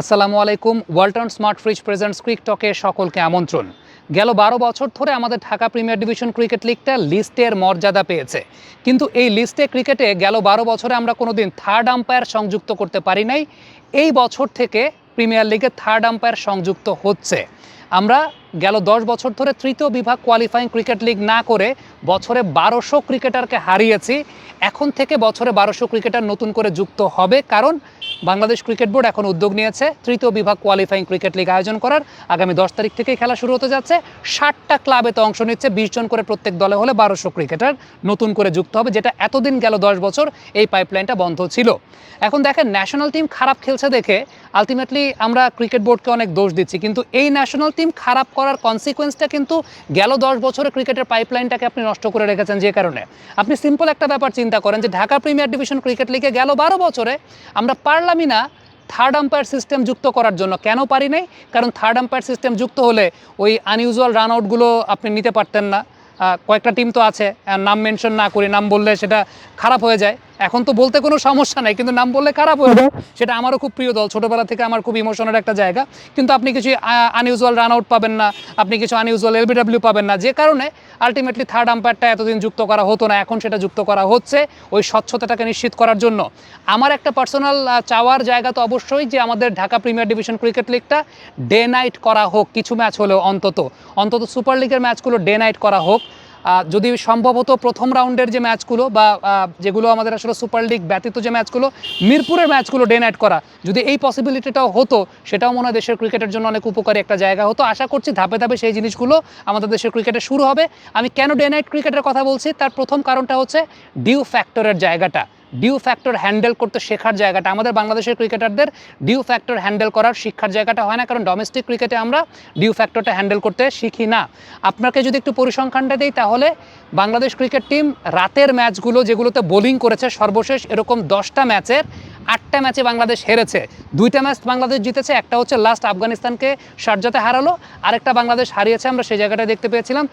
আসসালামু আলাইকুম। Walton smart fridge presents crick টকে সকলকে আমন্ত্রণ। গেল বারো বছর ধরে আমাদের ঢাকা প্রিমিয়ার ডিভিশন ক্রিকেট লিগটা লিস্টের মর্যাদা পেয়েছে। কিন্তু এই লিস্টে ক্রিকেটে গেল বারো বছরে আমরা কোনোদিন থার্ড আম্পায়ার সংযুক্ত করতে পারি নাই। এই বছর থেকে প্রিমিয়ার লিগে থার্ড আম্পায়ার সংযুক্ত হচ্ছে। আমরা গেল দশ বছর ধরে তৃতীয় বিভাগ কোয়ালিফাইং ক্রিকেট লিগ না করে বছরে বারোশো ক্রিকেটারকে হারিয়েছি। এখন থেকে বছরে বারোশো ক্রিকেটার নতুন করে যুক্ত হবে। কারণ বাংলাদেশ ক্রিকেট বোর্ড এখন উদ্যোগ নিয়েছে তৃতীয় বিভাগ কোয়ালিফাইং ক্রিকেট লিগ আয়োজন করার। আগামী দশ তারিখ থেকেই খেলা শুরু হতে যাচ্ছে। ষাটটা ক্লাবেতে অংশ নিচ্ছে, বিশ জন করে প্রত্যেক দলে হলে বারোশো ক্রিকেটার নতুন করে যুক্ত হবে, যেটা এতদিন গেল দশ বছর এই পাইপলাইনটা বন্ধ ছিল। এখন দেখেন ন্যাশনাল টিম খারাপ খেলছে দেখে আলটিমেটলি আমরা ক্রিকেট বোর্ডকে অনেক দোষ দিচ্ছি। কিন্তু এই ন্যাশনাল টিম খারাপ করার কনসিকোয়েন্সটা কিন্তু গেল দশ বছরে ক্রিকেটের পাইপলাইনটাকে আপনি নষ্ট করে রেখেছেন যে কারণে। আপনি সিম্পল একটা ব্যাপার চিন্তা করেন যে ঢাকা প্রিমিয়ার ডিভিশন ক্রিকেট লিগে গেল বারো বছরে আমরা পারলামই না থার্ড আম্পায়ার সিস্টেম যুক্ত করার জন্য। কেন পারি নাই? কারণ থার্ড আম্পায়ার সিস্টেম যুক্ত হলে ওই আনইউজুয়াল রান আউটগুলো আপনি নিতে পারতেন না। কয়েকটা টিম তো আছে নাম মেনশন না করে, নাম বললে সেটা খারাপ হয়ে যায়। এখন তো বলতে কোনো সমস্যা নাই, কিন্তু নাম বললে খারাপ হয়ে যায়। সেটা আমারও খুব প্রিয় দল, ছোটোবেলা থেকে আমার খুব ইমোশনের একটা জায়গা। কিন্তু আপনি কিছু আনইউজুয়াল রান আউট পাবেন না, আপনি কিছু আনইউজুয়াল এলবিডাব্লিউ পাবেন না, যে কারণে আলটিমেটলি থার্ড আম্পায়ারটা এতদিন যুক্ত করা হতো না, এখন সেটা যুক্ত করা হচ্ছে ওই স্বচ্ছতাটাকে নিশ্চিত করার জন্য। আমার একটা পার্সোনাল চাওয়ার জায়গা তো অবশ্যই যে আমাদের ঢাকা প্রিমিয়ার ডিভিশন ক্রিকেট লিগটা ডে নাইট করা হোক, কিছু ম্যাচ হলেও অন্তত। অন্তত সুপার লিগের ম্যাচগুলো ডে নাইট করা হোক। যদি সম্ভবত প্রথম রাউন্ডের যে ম্যাচগুলো বা যেগুলো আমাদের আসলে সুপার লিগ ব্যতীত যে ম্যাচগুলো, মিরপুরের ম্যাচগুলো ডে নাইট করা, যদি এই পসিবিলিটিটাও হতো, সেটাও মনে হয় দেশের ক্রিকেটের জন্য অনেক উপকারী একটা জায়গা হতো। আশা করছি ধাপে ধাপে সেই জিনিসগুলো আমাদের দেশের ক্রিকেটে শুরু হবে। আমি কেন ডে নাইট ক্রিকেটের কথা বলছি? তার প্রথম কারণটা হচ্ছে ডিউ ফ্যাক্টরের জায়গাটা। ডিউ ফ্যাক্টর হ্যান্ডেল করতে শেখার জায়গাটা, আমাদের বাংলাদেশের ক্রিকেটারদের ডিউ ফ্যাক্টর হ্যান্ডেল করার শিক্ষার জায়গাটা হয় না, কারণ ডোমেস্টিক ক্রিকেটে আমরা ডিউ ফ্যাক্টরটা হ্যান্ডেল করতে শিখি না। আপনাকে যদি একটু পরিসংখ্যানটা দিই তাহলে, বাংলাদেশ ক্রিকেট টিম রাতের ম্যাচগুলো যেগুলোতে বোলিং করেছে সর্বশেষ এরকম দশটা ম্যাচের আটটা ম্যাচে বাংলাদেশ হেরেছে। দুইটা ম্যাচ বাংলাদেশ জিতেছে, একটা হচ্ছে লাস্ট আফগানিস্তানকে শারজাতে হারালো, আরেকটা বাংলাদেশ হারিয়েছে আমরা সেই জায়গাটা দেখতে পেয়েছিলাম।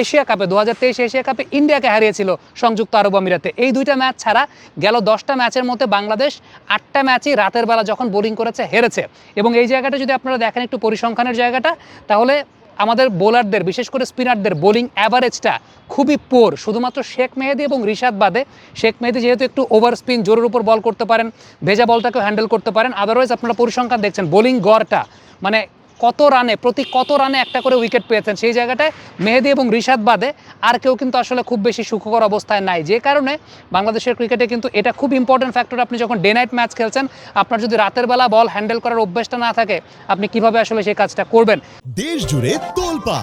এশিয়া কাপে দু হাজার তেইশ এশিয়া কাপে ইন্ডিয়াকে হারিয়েছিল সংযুক্ত আরব আমিরাতে। এই দুইটা ম্যাচ ছাড়া গেল দশটা ম্যাচের মধ্যে বাংলাদেশ আটটা ম্যাচই রাতের বেলা যখন বোলিং করেছে, হেরেছে। এবং এই জায়গাটা যদি আপনারা দেখেন একটু পরিসংখ্যানের জায়গাটা, তাহলে আমাদের বোলারদের বিশেষ করে স্পিনারদের বোলিং অ্যাভারেজটা খুবই পোর শুধুমাত্র শেখ মেহেদি এবং রিশাদ বাদে, শেখ মেহেদি যেহেতু একটু ওভার স্পিন জোরের উপর বল করতে পারেন, ভেজা বলটাকেও হ্যান্ডেল করতে পারেন আদারওয়াইজ আপনারা পরিসংখ্যান দেখছেন বোলিং গড়টা মানে কত রানে প্রতি কত রানে একটা করে উইকেট পেয়েছেন? সেই জায়গাটায় মেহেদি এবং রিশাদ বাদে আর কেউ কিন্তু আসলে খুব বেশি সুখকর অবস্থায় নাই। যে কারণে বাংলাদেশের ক্রিকেটে কিন্তু এটা খুব ইম্পর্টেন্ট ফ্যাক্টর আপনি যখন ডে নাইট ম্যাচ খেলছেন আপনার যদি রাতের বেলা বল হ্যান্ডেল করার অভ্যাসটা না থাকে আপনি কীভাবে আসলে সেই কাজটা করবেন? দেশ জুড়ে তোলপা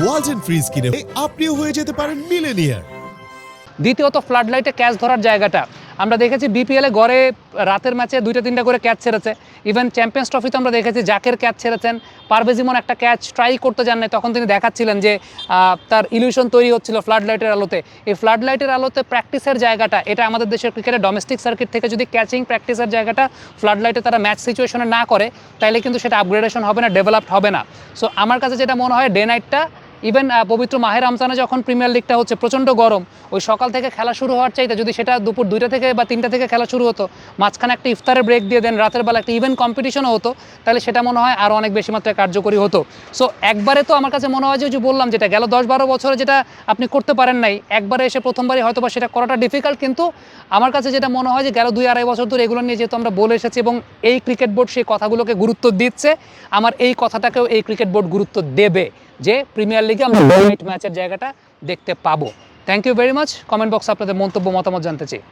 ওয়ালটন ফ্রিজ কিনে আপনিও হয়ে যেতে পারেন মিলেনিয়ার দ্বিতীয়ত ফ্লাড লাইটে ক্যাচ ধরার জায়গাটা। আমরা দেখেছি বিপিএলে গড়ে রাতের ম্যাচে দুইটা তিনটা করে ক্যাচ ছেড়েছে। ইভেন চ্যাম্পিয়ন্স ট্রফিতে আমরা দেখেছি জাকের ক্যাচ ছেড়েছেন। পারভেজ ইমন একটা ক্যাচ ট্রাই করতে যান নাই তখন তিনি দেখাচ্ছিলেন যে তার ইলিউশন তৈরি হচ্ছিল ফ্লাড লাইটের আলোতে। এই ফ্লাড লাইটের আলোতে প্র্যাকটিসের জায়গাটা, এটা আমাদের দেশের ক্রিকেটের ডোমেস্টিক সার্কিট থেকে যদি ক্যাচিং প্র্যাকটিসের জায়গাটা ফ্লাড লাইটে তারা ম্যাচ সিচুয়েশনে না করে, তাইলে কিন্তু সেটা আপগ্রেডেশন হবে না ডেভেলপড হবে না। সো আমার কাছে যেটা মনে হয় ডে নাইটটা ইভেন পবিত্র মাহের রমজানে যখন প্রিমিয়ার লিগটা হচ্ছে প্রচণ্ড গরম, ওই সকাল থেকে খেলা শুরু হওয়ার চাইতে যদি সেটা দুপুর দুইটা থেকে বা তিনটা থেকে খেলা শুরু হতো, মাঝখানে একটা ইফতারের ব্রেক দিয়ে দেন, রাতের বেলা একটা ইভেন্ট কম্পিটিশনও হতো, তাহলে সেটা মনে হয় আরও অনেক বেশি মাত্রায় কার্যকরী হতো। সো একবারে তো আমার কাছে মনে হয় যে বললাম যেটা, গেল দশ বারো বছরে যেটা আপনি করতে পারেন নাই, একবারে এসে প্রথমবারই হয়তো বা সেটা করাটা ডিফিকাল্ট কিন্তু আমার কাছে যেটা মনে হয় যে গেল দুই আড়াই বছর ধরে এগুলো নিয়ে যেহেতু আমরা বলে এসেছি এবং এই ক্রিকেট বোর্ড সেই কথাগুলোকে গুরুত্ব দিচ্ছে, আমার এই কথাটাকেও এই ক্রিকেট বোর্ড গুরুত্ব দেবে। যে প্রিমিয়ার লিগে আমরা নাইট ম্যাচের জায়গাটা দেখতে পাবো। Thank you very much comment বক্সে আপনাদের মন্তব্য মতামত জানতে চাই।